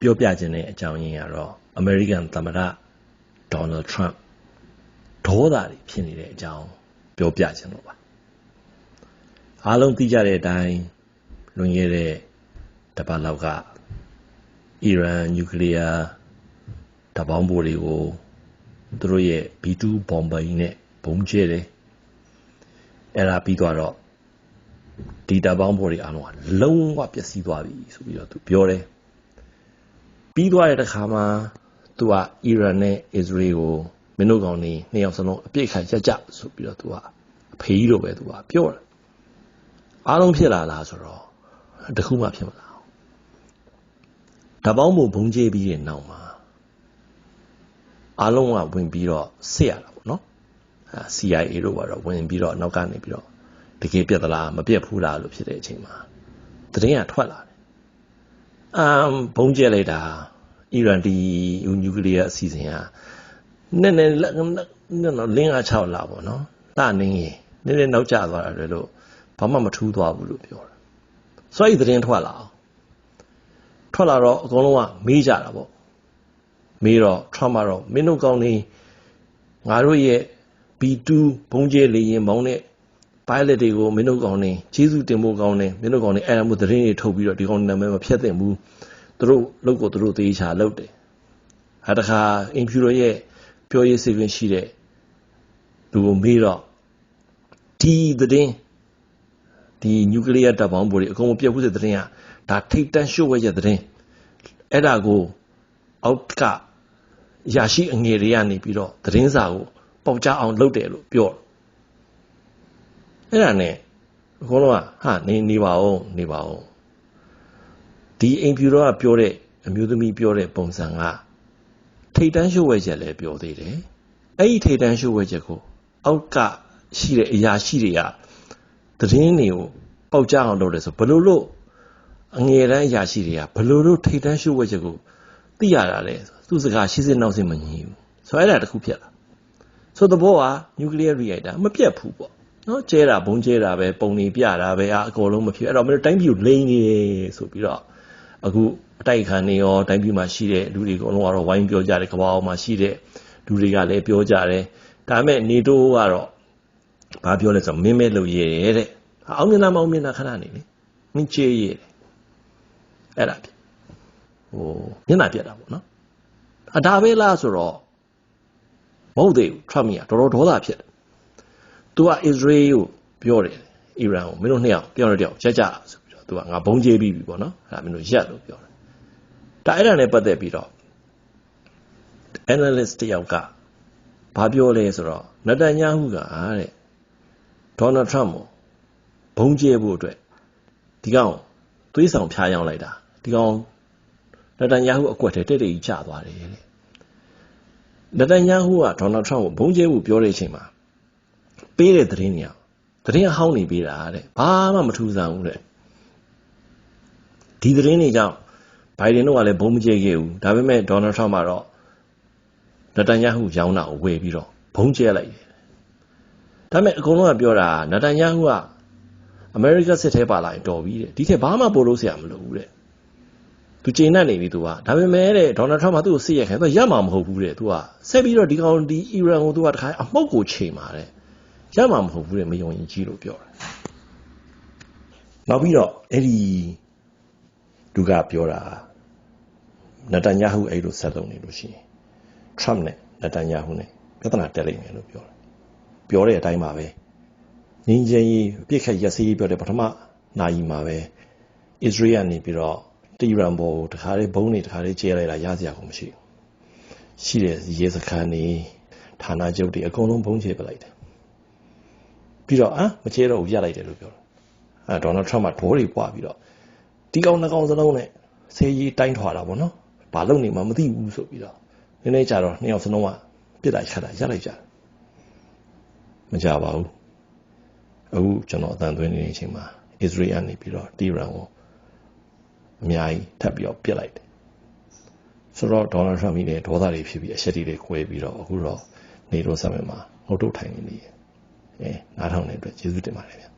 ပြောပြခြင်းတဲ့အကြောင်းရင်းကတော့အမေရိကန်သမ္မတဒေါ်နယ်ထရန့်ဒေါသတွေဖြစ်နေတဲ့အကြောင်းပြောပြခြင်းလို့ပါအားလုံးသိကြတဲ့အတိုင်းလွန်ခဲ့တဲ့တပတ်လောက်ကအီရန်နျူကလ িয়ার တပေါင်းပိုတွေကိုသူတို့ရဲ့ B2 bomber ကြီးနဲ့ဘုံကျဲတယ်အဲ့ဒါပြီးသွားတော့ဒီတပေါင်းပိုတွေအားလုံးကလုံးဝပျက်စီးသွားပြီဆိုပြီးတော့သူပြောတယ် ပြီးသွားတဲ့တခါမှာသူကအီရန်နဲ့အစ္စရေးကိုမင်းတို့ကောင်နေနှစ်ယောက်စလုံးအပြစ်ခံကြကြဆိုပြီးတော့သူကအဖေကြီးလိုပဲသူကပြောတယ်အားလုံးဖြစ်လာလားဆိုတော့တခုမှဖြစ်မလာဘူးတပေါင်းပိုဘုံကျဲပြီးတဲ့နောက်မှာအားလုံးကဝင်ပြီးတော့စစ်ရတာပေါ့နော်အဲ CIA တို့ကတော့ဝင်ပြီးတော့နောက်ကနေပြီးတော့တကယ်ပြက်သလားမပြက်ဘူးလားလို့ဖြစ်တဲ့အချိန်မှာသတင်းကထွက်လာတယ်အမ်ဘုံကျဲလိုက်တာ အီရန်ဒီနျူကလ িয়ার အစီအစဉ်ကနည်းနည်းလက်နော်လင်းအား6လာပေါ့နော်တနင်းရင်နည်းနည်းနောက်ကျသွားတယ်လို့ဘာမှမထူးသွားဘူးလို့ပြောတယ်ဆိုအဲ့ဒီသတင်းထွက်လာအောင်ထွက်လာတော့အကုန်လုံးကမေးကြတာပေါ့မေးတော့ Trump ကတော့မင်းတို့ကောင်းနေငါတို့ရဲ့ B2 ဘုံကျဲလေရင်မောင်းတဲ့ pilot တွေကိုမင်းတို့ကောင်းနေကျေးဇူးတင်ဖို့ကောင်းနေမင်းတို့ကောင်းနေအဲ့ဒါမျိုးသတင်းတွေထုတ်ပြီးတော့ဒီကောင်နာမည်မဖြတ်သင့်ဘူး သူတို့လုပ်ကိုသူတို့သေးချာလုပ်တယ်ဟာတခါအင်ဖြူရောရဲ့ပြောရေးစေခွင့်ရှိတဲ့လူကိုမေးတော့ဒီသတင်းဒီနျူကလ িয়ার တပ်ပေါင်းပိုတွေအကုန်ပြတ်ဘူးတဲ့သတင်းကဒါထိတ်တန့်ရှို့ဝဲရဲ့သတင်းအဲ့ဒါကိုအောက်ကရရှိအငယ်တွေကနေပြီးတော့သတင်းစာကိုပေါက်ကြအောင်လုပ်တယ်လို့ပြောအဲ့ဒါနဲ့အကုန်လုံးကဟာနေနေပါဦးနေပါဦး ဒီအိမ်ဖြူတော်ကပြောတဲ့အမျိုးသမီးပြောတဲ့ပုံစံကထိတ်တန်းရှို့ဝဲချက်လည်းပြောသေးတယ်အဲ့ဒီထိတ်တန်းရှို့ဝဲချက်ကိုအောက်ကရှိတဲ့အရာရှိတွေကသတင်းတွေကိုပေါက်ကြအောင်လုပ်တယ်ဆိုဘယ်လိုလို့အငယ်တန်းအရာရှိတွေကဘယ်လိုလို့ထိတ်တန်းရှို့ဝဲချက်ကိုသိရတာလဲသူစကားရှိစစ်နောက်စစ်မညီဘူးဆိုတော့အဲ့ဒါတခုဖြစ်လာဆိုတော့ဘောကနျူကလ িয়ার ရီအက်တာမပြတ်ဘူးပေါ့နော်ကျဲတာဘုံကျဲတာပဲပုံနေပြတာပဲအကုန်လုံးမဖြစ်အဲ့တော့မင်းတိုင်းပြည်ကိုလိမ့်နေဆိုပြီးတော့ အခုအတိုက်ခံနေရောတိုင်းပြည်မှာရှိတဲ့လူတွေအကုန်လုံးကတော့ဝိုင်းပြောကြတယ်ကမ္ဘာအောင်မှာရှိတဲ့လူတွေကလည်းပြောကြတယ်ဒါပေမဲ့နေတိုးကတော့ဘာပြောလဲဆိုတော့မင်းမဲလို့ရဲတဲ့အောင်မြင်တာမအောင်မြင်တာခဏနေလေမင်းချေးရဲတယ်အဲ့ဒါဖြစ်ဟိုမျက်နှာပြတ်တာပေါ့နော်အဒါပဲလားဆိုတော့မဟုတ်သေးဘူး Trump ကတော်တော်ဒေါသဖြစ်တယ်သူက Israel ကိုပြောတယ်အီရန်ကိုမင်းတို့နှစ်ယောက်တယောက်နဲ့တယောက်ချက်ကြဆိုပြီးတော့ သူကငါဘုံကျဲပြီးပြီပေါ့နော်အဲ့ဒါမင်းတို့ရက်လို့ပြောတယ်ဒါအဲ့ဒါနဲ့ပတ်သက်ပြီးတော့ analyst တယောက်ကဘာပြောလဲဆိုတော့နတန်ညာဟုကတဲ့ဒေါ်နယ်ထရမ့်ကိုဘုံကျဲဖို့အတွက်ဒီကောင်သွေးဆောင်ဖျားယောင်းလိုက်တာဒီကောင်နတန်ယာဟုအကွက်ထဲတိတ်တိတ်ကျသွားတယ်တဲ့နတန်ယာဟုကဒေါ်နယ်ထရန့်ကိုဘုံကျဲဖို့ပြောတဲ့အချိန်မှာပေးတဲ့သတင်းတွေကသတင်းဟောင်းနေပေးတာတဲ့ဘာမှမထူးဆန်းဘူးတဲ့ ဒီသတင်းတွေကြောင့်ဘိုင်ဒန်တို့ကလည်းဘုံမကျဲခဲ့ဘူးဒါပေမဲ့ဒေါ်နယ်ထရန့်ကတော့နတန်ယာဟုရောင်းတာကိုဝယ်ပြီးတော့ဘုံကျဲလိုက်တယ်ဒါပေမဲ့အကုန်လုံးကပြောတာနတန်ယာဟုကအမေရိကစစ်ထဲပါလာရင်တော်ပြီတဲ့ဒီထက်ဘာမှပို့လို့ဆရာမလိုဘူးတဲ့သူချိန်နဲ့နေပြီသူကဒါပေမဲ့တဲ့ဒေါ်နယ်ထရမ့်ကသူ့ကိုစစ်ရက်ခဲသူကရမှာမဟုတ်ဘူးတဲ့သူကဆက်ပြီးတော့ဒီကောင်ဒီအီရန်ကိုသူကတခါအမှုတ်ကိုချိန်ပါတဲ့ရမှာမဟုတ်ဘူးတဲ့မယုံရင်ကြီးလို့ပြောတယ်နောက်ပြီးတော့အဲ့ဒီ သူကပြောတာနတန်ယာဟုအဲ့လိုဆက်လုပ်နေလို့ရှိရင်ထရမ့်နဲ့နတန်ယာဟုနဲ့ပြဿနာတက်လိမ့်မယ်လို့ပြောတယ်ပြောတဲ့အတိုင်းပါပဲငင်းချင်းကြီးပြစ်ခတ်ရက်စည်းပြောတဲ့ပထမနိုင်မှာပဲအစ္စရေးကနေပြီးတော့တီရန်ဘောတခါလေးဘုံနေတခါလေးကျဲလိုက်တာရစရာကိုမရှိဘူးရှိတဲ့ရဲစခန်းနေဌာနချုပ်တွေအကုန်လုံးဘုံချေပလိုက်တယ်ပြီးတော့အာမချဲတော့ဘူးရလိုက်တယ်လို့ပြောတယ်အဲဒေါ်နယ်ထရမ့်ကဒေါ်တွေပွားပြီးတော့ ဒီကောင်နှကောင်စလုံးနဲ့ဆေးကြီးတိုင်းထွာတာပေါ့နော်ဘာလုပ်နေမှမသိဘူးဆိုပြီးတော့နည်းနည်းကြာတော့နှစ်ယောက်စလုံးကပြစ်လိုက်ခတ်တာရလိုက်ကြတယ်မကြပါဘူးအခုကျွန်တော်အတန်သွင်းနေတဲ့အချိန်မှာအစ္စရေးကနေပြီးတော့တီရန်ကိုအများကြီးထပ်ပြီးတော့ပြစ်လိုက်တယ်ဆိုတော့ဒေါ်လာထရမ့်ကြီးလည်းဒေါသတွေဖြစ်ပြီးအရှက်တွေခွဲပြီးတော့အခုတော့နေတော့ဆက်မယ်မှာငုတ်တုတ်ထိုင်နေနေအဲနားထောင်နေတဲ့အတွက်ကျေးဇူးတင်ပါတယ်ဗျ